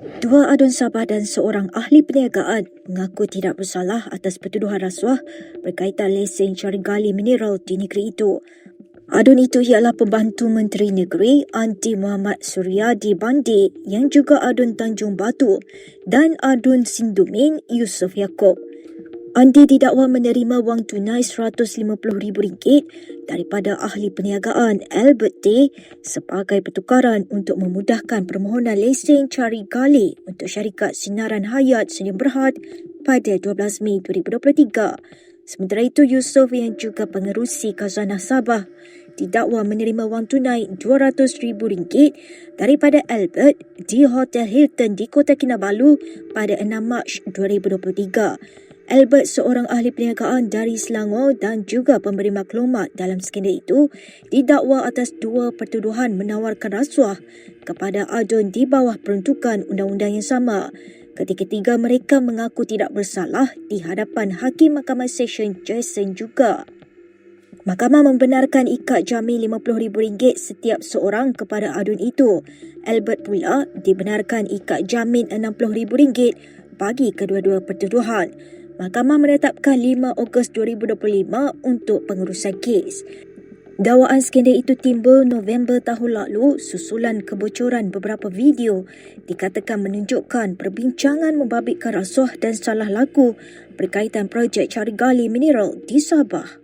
Dua adun Sabah dan seorang ahli perniagaan mengaku tidak bersalah atas pertuduhan rasuah berkaitan lesen cari gali mineral di negeri itu. Adun itu ialah pembantu Menteri Negeri Anti Muhammad Suryadi Bandi yang juga adun Tanjung Batu dan adun Sindumin Yusof Yaakob. Andi didakwa menerima wang tunai RM150,000 daripada ahli perniagaan Albert Day sebagai pertukaran untuk memudahkan permohonan lesen cari gali untuk syarikat Sinaran Hayat Senyum Berhad pada 12 Mei 2023. Sementara itu, Yusof yang juga pengerusi Khazanah Sabah didakwa menerima wang tunai RM200,000 daripada Albert di Hotel Hilton di Kota Kinabalu pada 6 Mac 2023. Albert, seorang ahli perniagaan dari Selangor dan juga pemberi maklumat dalam skandal itu, didakwa atas dua pertuduhan menawarkan rasuah kepada adun di bawah peruntukan undang-undang yang sama. Ketiga-tiga mereka mengaku tidak bersalah di hadapan Hakim Mahkamah Session Jason juga. Mahkamah membenarkan ikat jamin RM50,000 setiap seorang kepada adun itu. Albert pula dibenarkan ikat jamin RM60,000 bagi kedua-dua pertuduhan. Mahkamah menetapkan 5 Ogos 2025 untuk pengurusan kes. Dakwaan skandal itu timbul November tahun lalu susulan kebocoran beberapa video dikatakan menunjukkan perbincangan membabitkan rasuah dan salah laku berkaitan projek cari gali mineral di Sabah.